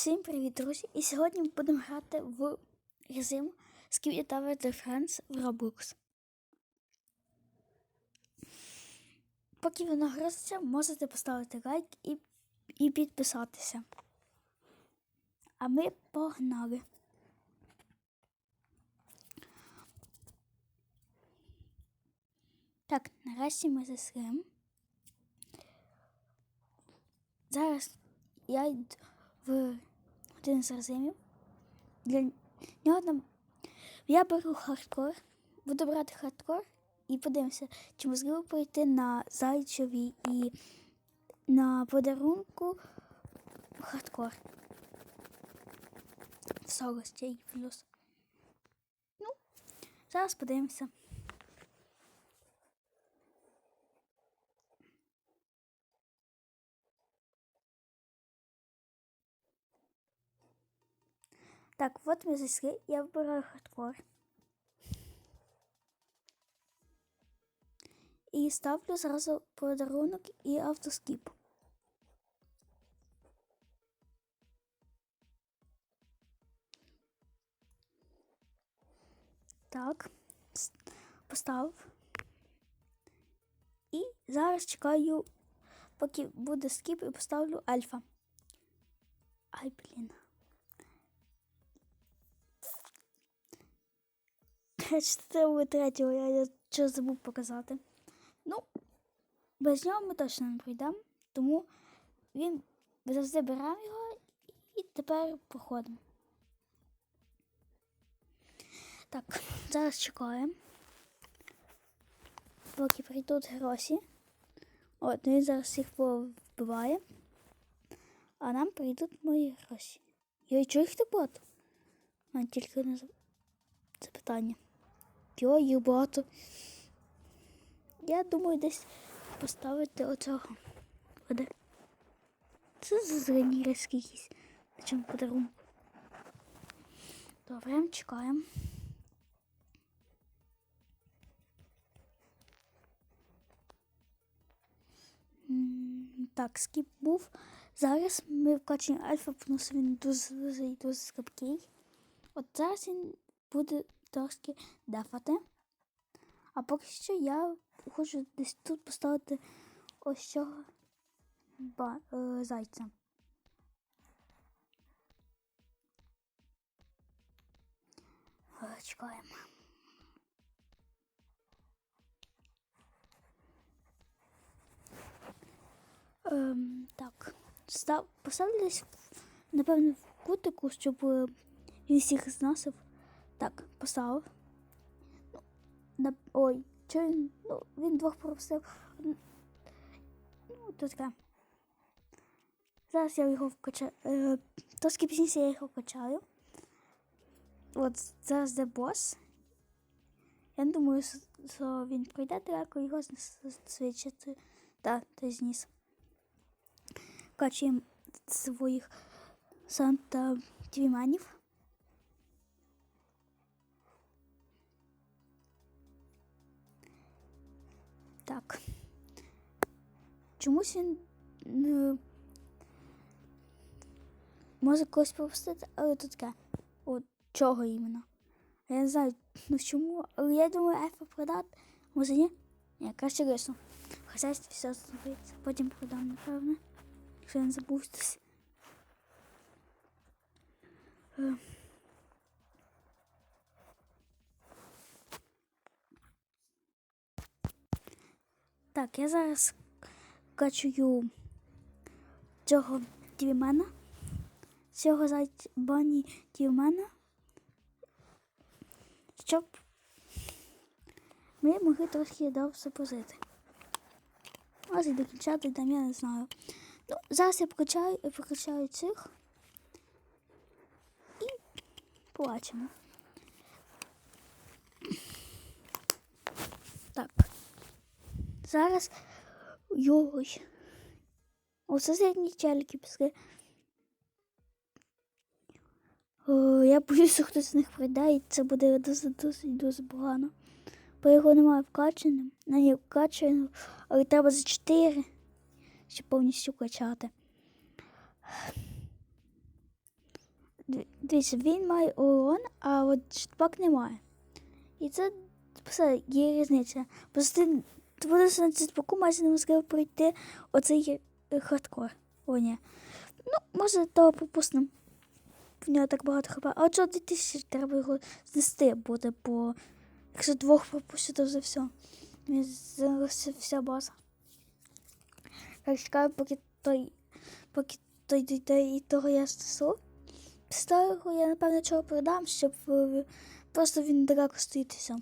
Всім привіт, друзі! І сьогодні ми будемо грати в режим Skibidi Tower Defense в Roblox. Поки воно грозиться, можете поставити лайк і, і підписатися. А ми погнали. Так, нарешті ми заслим. Зараз я йду в один з режимів. Для нього там я беру хардкор, буду брати хардкор і подивимося, чи можливо пройти на зайчеві і на подарунку хардкор. В соло ще й плюс. Ну, зараз подивимося. Так, от ми зайшли. Я вибираю хардкор. І ставлю зразу подарунок і автоскіп. Так, поставив. І зараз чекаю, поки буде скіп, і поставлю альфа. Ай, блін. Частину третього я що забув показати. Ну, без нього ми точно не пройдемо, тому він завжди беремо його і тепер проходимо. Так, зараз чекаємо. Поки прийдуть гроші. От, він зараз всіх вбиває. А нам прийдуть мої гроші. Я чую їх так багато. Тільки не зап- запитання. Йо, їх багато. Я думаю, десь поставити оцього. Ходи. Це за зеленірський якийсь. На чому подарунок. Добре, чекаємо. Так, скіп був. Зараз ми вкачуємо альфа, тому що він дуже дуже дуже слабкий. От зараз він буде трошки дефати. А поки що я хочу десь тут поставити ось цього ба, е, зайця. Е, Чекаємо. Ем, так, став, поставлю напевно, в кутику, щоб е, він всіх зносив. Так, поставив. Ну, на, ой, що він, ну, він двох пропустив. Ну, то таке. Зараз я його вкачаю. Е, трошки пізніше я його вкачаю. От зараз де бос. Я не думаю, що він пройде далеко, його свідчити. Так, той зніс. Качуємо своїх Санта Так. Чомусь він не може когось пропустити, але тут таке. От чого іменно. Я не знаю, ну чому, але я думаю, ефа продати. Може ні? Ні, краще рису. В хазяйстві все зробиться. Потім продам, напевно. Якщо я не забув Так, я зараз качую цього дівмена, цього зайця бані дівмена, щоб ми могли трохи довше позити. Може докінчати там, я не знаю. Ну, зараз я прокачаю, прокачаю цих і побачимо. Так. Зараз йой. Оце сьогодні челіки пішли. О, я боюся, хтось з них прийде, і це буде дуже дуже дуже погано. Бо його немає вкачаним. На є вкачано, але треба за 4, щоб повністю качати. Диві- Дивіться, він має урон, а от штпак не має. І це все є різниця. Просто будеш на jetpack майже неможливо пройти оцей е, хардкор. О, ні. Ну, може, того пропустимо. В нього так багато хп. А от що 2000 треба його знести буде, бо якщо двох пропущу, то вже все. Залишиться вся база. Так чекаю, поки той, поки той дійде і того я знесу. Того я, напевно, чого продам, щоб е, просто він і все.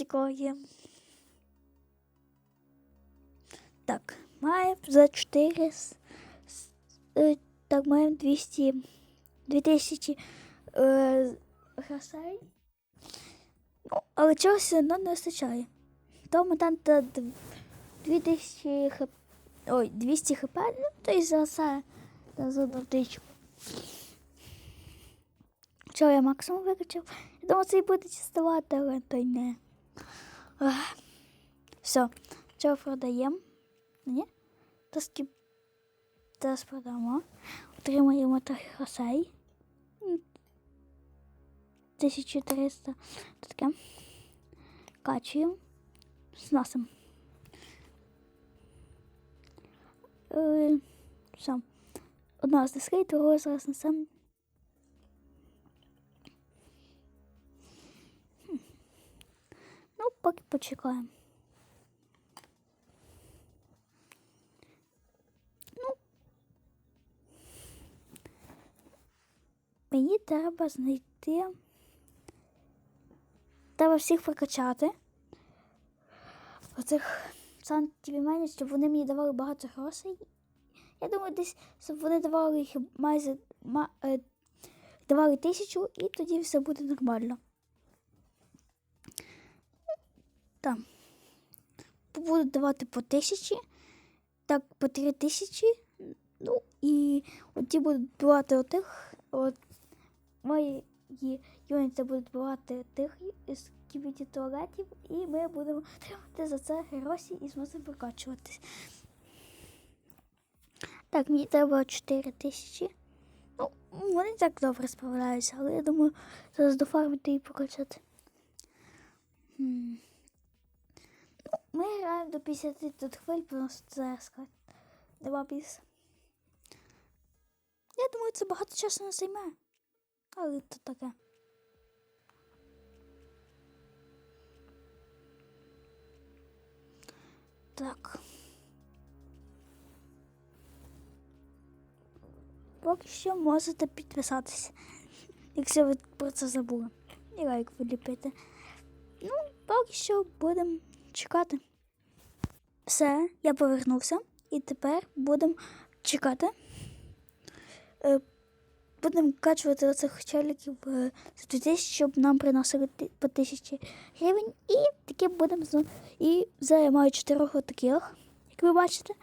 Чекаємо. Так, маємо за 4. с- с- е, Так, маємо 200. 2000 е, грошей. Але все одно не вистачає. То мутанта 2000 хп. Ой, 200 хп, ну то і за. Одну тичку. Чого я максимум викачав? Я думав, це і буде діставати, але то й не. Все, чого продаємо? Ні? Скіп. Зараз продамо. Отримаємо трохи грошей. М, 1300. То таке. Качуємо. Зносимо. Е, Все. Одного з дискей, другого зараз несемо. Ну, поки почекаємо. Ну, мені треба знайти. Треба всіх прокачати. Оцих сантівіменів, щоб вони мені давали багато грошей. Я думаю, десь, щоб вони давали їх майже ма, е, давали тисячу, і тоді все буде нормально. Так. Будуть давати по тисячі, так по три тисячі. Ну і от ті будуть давати отих. От мої юніти будуть давати тих із кібіті туалетів, і ми будемо отримати за це гроші і зможемо прокачуватись. Так, мені треба 4 тисячі. Ну, вони так добре справляються, але я думаю, зараз дофармити і прокачати. Ми граємо до 50 тут хвиль, просто зараз нема більше. Я думаю, це багато часу не займе. Але то таке. Так. Поки що можете підписатися, якщо ви про це забули. І лайк вліпити. Ну, поки що будемо чекати. Все, я повернувся. І тепер будемо чекати. Е, Будемо качувати оцих челіків е, за 2000, щоб нам приносили по 1000 гривень. І таке будемо знову. І зараз чотирьох таких, як ви бачите.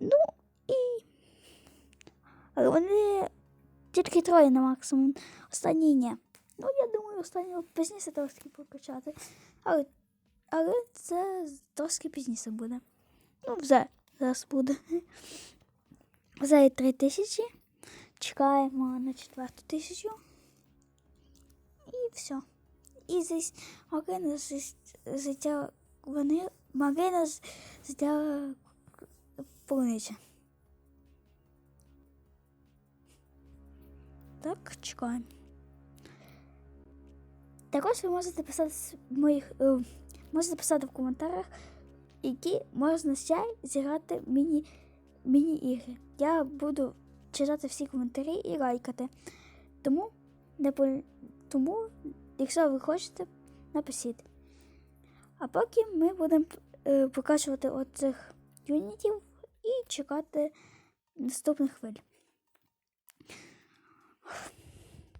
Ну і. Але вони тільки троє на максимум. Останній ні. Ну, я думаю, останнього пізніше трошки покачати. Але, але це трошки пізніше буде. Ну, вже зараз буде. Зараз три тисячі. Чекаємо на четверту тисячу. І все. І здесь Марина життя вони Марина життя полуниця. Так, чекаємо. Також ви можете писати моїх, е, можете писати в коментарях, які можна ще зіграти міні, міні-ігри. Я буду читати всі коментарі і лайкати. Тому, не пол- тому якщо ви хочете, напишіть. А поки ми будемо е, покачувати оцих юнітів і чекати наступних хвиль.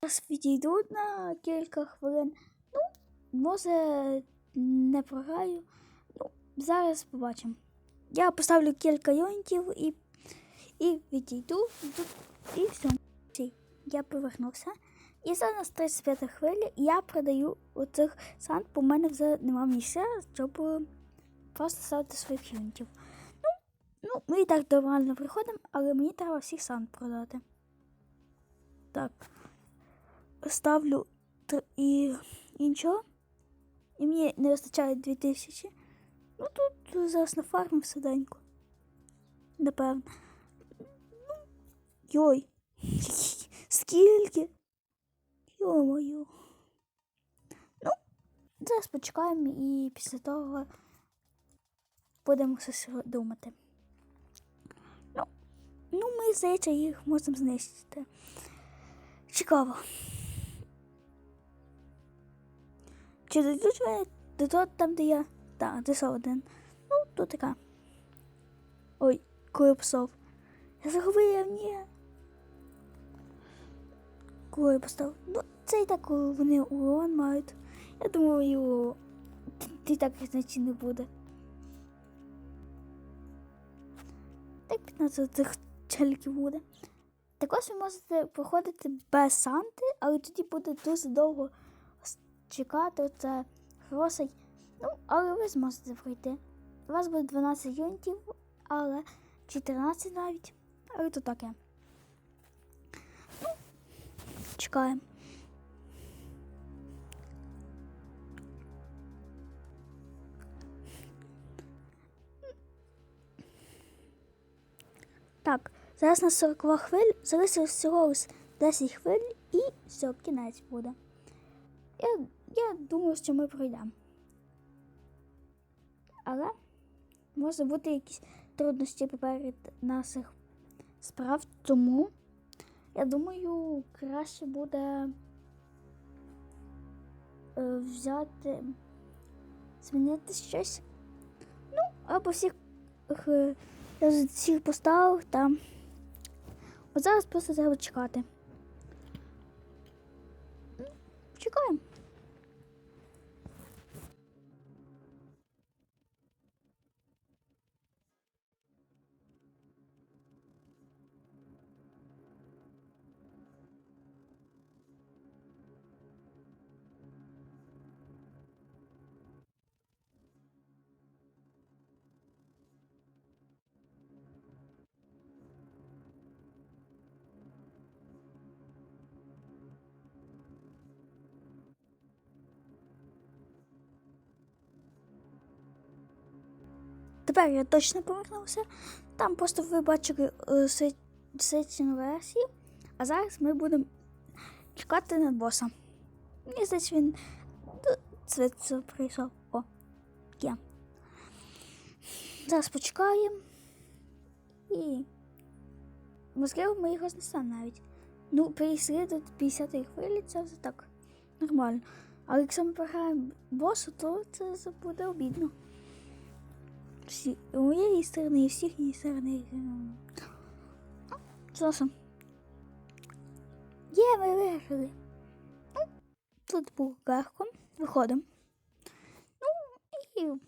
Зараз відійду на кілька хвилин. Ну, може, не програю. Ну, зараз побачимо. Я поставлю кілька юнітів і, і відійду. І все. Я повернувся. І зараз 35 хвилі я продаю оцих санд, бо в мене вже нема місця, щоб е, просто ставити своїх юнітів. Ну, ну, ми і так нормально приходимо, але мені треба всіх сан продати. Так. Ставлю і, і нічого. І мені не вистачає 2000. Ну тут зараз на фармі всиденько. Напевно. Ну, йой. Скільки? Йо-моє. Ну, зараз почекаємо і після того будемо щось думати. Ну, ну ми, здається, їх можемо знищити. Цікаво. Чи дійдуть вони до того, там, де я? Так, де один. Ну, тут така. Ой, коли я писав. Я загубив, ні. Коли я поставив. Ну, це і так, вони урон мають. Я думаю, ти так значить не буде. Так 15 цих челіків буде. Також ви можете проходити без Санти, але тоді буде дуже довго чекати оце грошей. Ну, але ви зможете пройти. У вас буде 12 юнітів, але 14 навіть. Але то таке. Ну, чекаємо. Так, зараз на 40 хвиль, залишилось всього лиш 10 хвиль і все, кінець буде. Я, я думаю, що ми пройдемо. Але може бути якісь труднощі поперед наших справ, тому я думаю, краще буде е, взяти, змінити щось. Ну, або всіх е, всіх поставив там. От зараз просто треба чекати. Чекаємо. Тепер я точно повернувся. Там просто ви бачили е, сетін версії, а зараз ми будемо чекати на боса. Мені здається, він цвіт прийшов. О, є. Зараз почекаємо. І. Можливо, ми його знесемо навіть. Ну, перейшли до 50 хвилі, це вже так нормально. Але якщо ми програємо босу, то це буде обідно. Всі, у моєї сторони і всіх її сторони. Часом. Є, ми виграли. Ну, тут був легко. Виходимо. Ну,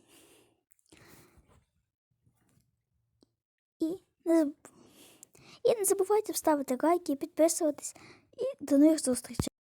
і. І не, заб... і не забувайте вставити лайки, підписуватись і до нових зустрічей.